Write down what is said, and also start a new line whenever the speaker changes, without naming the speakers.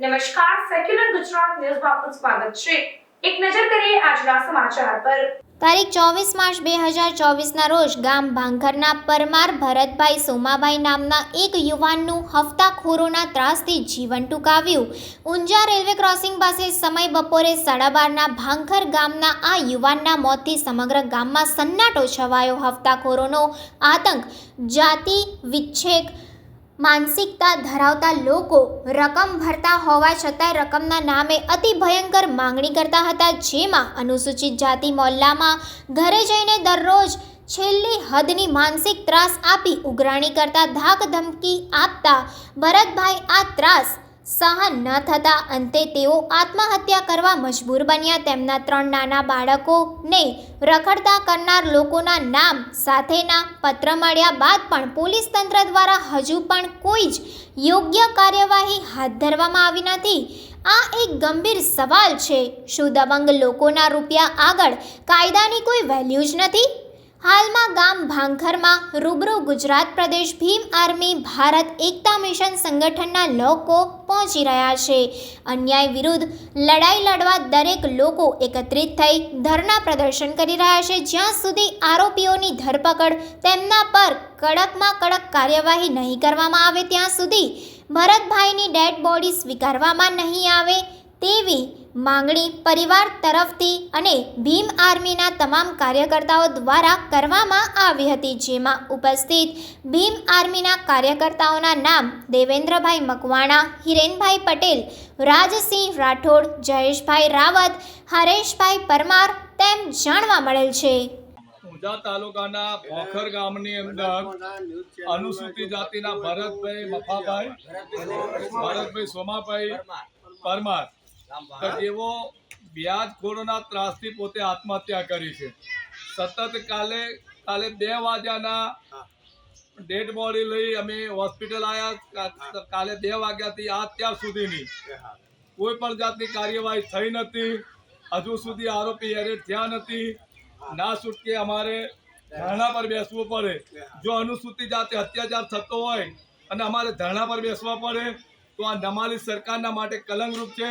નમસ્કાર સેક્યુલર ગુજરાત ન્યૂઝમાં આપનું સ્વાગત છે. એક નજર કરીએ આજના સમાચાર પર.
તારીખ ચોવીસ માર્ચ બે હજાર ચોવીસના રોજ ગામ ભાંખરના પરમાર ભરતભાઈ સોમાભાઈ નામના એક યુવાનનું હફતાખોરોના ત્રાસથી જીવન ટૂંકાવ્યું. ઊંઝા રેલવે ક્રોસિંગ પાસે સમય બપોરે સાડા બારના ભાંખર ગામના આ યુવાનના મોતથી સમગ્ર ગામમાં સન્નાટો છવાયો હફતાખોરોનો આતંક. જાતિ વિચ્છેક માનસિકતા ધરાવતા લોકો રકમ ભરતા હોવા છતાંય રકમના નામે અતિ ભયંકર માંગણી કરતા હતા, જેમાં અનુસૂચિત જાતિ મોહલ્લામાં ઘરે જઈને દરરોજ છેલ્લી હદની માનસિક ત્રાસ આપી ઉઘરાણી કરતા ધાક ધમકી આપતા ભરતભાઈ આ ત્રાસ સહન ન થતા અંતે તેઓ આત્મહત્યા કરવા મજબૂર બન્યા. તેમના ત્રણ નાના બાળકોને રખડતા કરનાર લોકોના નામ સાથેના પત્ર મળ્યા બાદ પણ પોલીસ તંત્ર દ્વારા હજુ પણ કોઈ જ યોગ્ય કાર્યવાહી હાથ ધરવામાં આવી નથી. આ એક ગંભીર સવાલ છે. શું દબંગ લોકોના રૂપિયા આગળ કાયદાની કોઈ વેલ્યુ જ નથી? હાલમાં ગામ ભાંખરમાં રૂબરૂ ગુજરાત પ્રદેશ ભીમ આર્મી ભારત એકતા મિશન સંગઠનના લોકો પહોંચી રહ્યા છે. અન્યાય વિરુદ્ધ લડાઈ લડવા દરેક લોકો એકત્રિત થઈ ધરના પ્રદર્શન કરી રહ્યા છે. જ્યાં સુધી આરોપીઓની ધરપકડ તેમના પર કડકમાં કડક કાર્યવાહી નહીં કરવામાં આવે, ત્યાં સુધી ભરતભાઈની ડેડ બોડી સ્વીકારવામાં નહીં આવે તેવી માંગણી પરિવાર તરફથી અને ભીમ આર્મીના તમામ કાર્યકર્તાઓ દ્વારા કરવામાં આવી હતી, જેમાં ઉપસ્થિત ભીમ આર્મીના કાર્યકર્તાઓના નામ દેવેન્દ્રભાઈ મકવાણા, હિરેનભાઈ પટેલ, રાજસિંહ રાઠોડ, જયેશભાઈ રાવત, હરેશભાઈ પરમાર તેમ જાણવા મળેલ છે.
ઊંઝા તાલુકાના ભોખર ગામની અંદર અનુસૂચિત જાતિના ભરતભાઈ મફાભાઈ ભરતભાઈ સોમાભાઈ પરમાર તો જેઓ વ્યાજખોરોના ત્રાસથી પોતે આત્મહત્યા કરી છે. સતત કાલે કાલે બે વાગ્યાના ડેડ બોડી લઈ અમે હોસ્પિટલ આવ્યા કાલે બે વાગ્યાથી અત્યાર સુધીની કોઈ પણ જાતની કાર્યવાહી થઈ નથી. હજુ સુધી આરોપી એરેટ થયા નથી. ના છૂટકે અમારે ધરણા પર બેસવું પડે. જો અનુસૂચિત જાતિ અત્યાચાર થતો હોય અને અમારે ધરણા પર બેસવા પડે તો આ નમાલી સરકારના માટે કલંકરૂપ છે.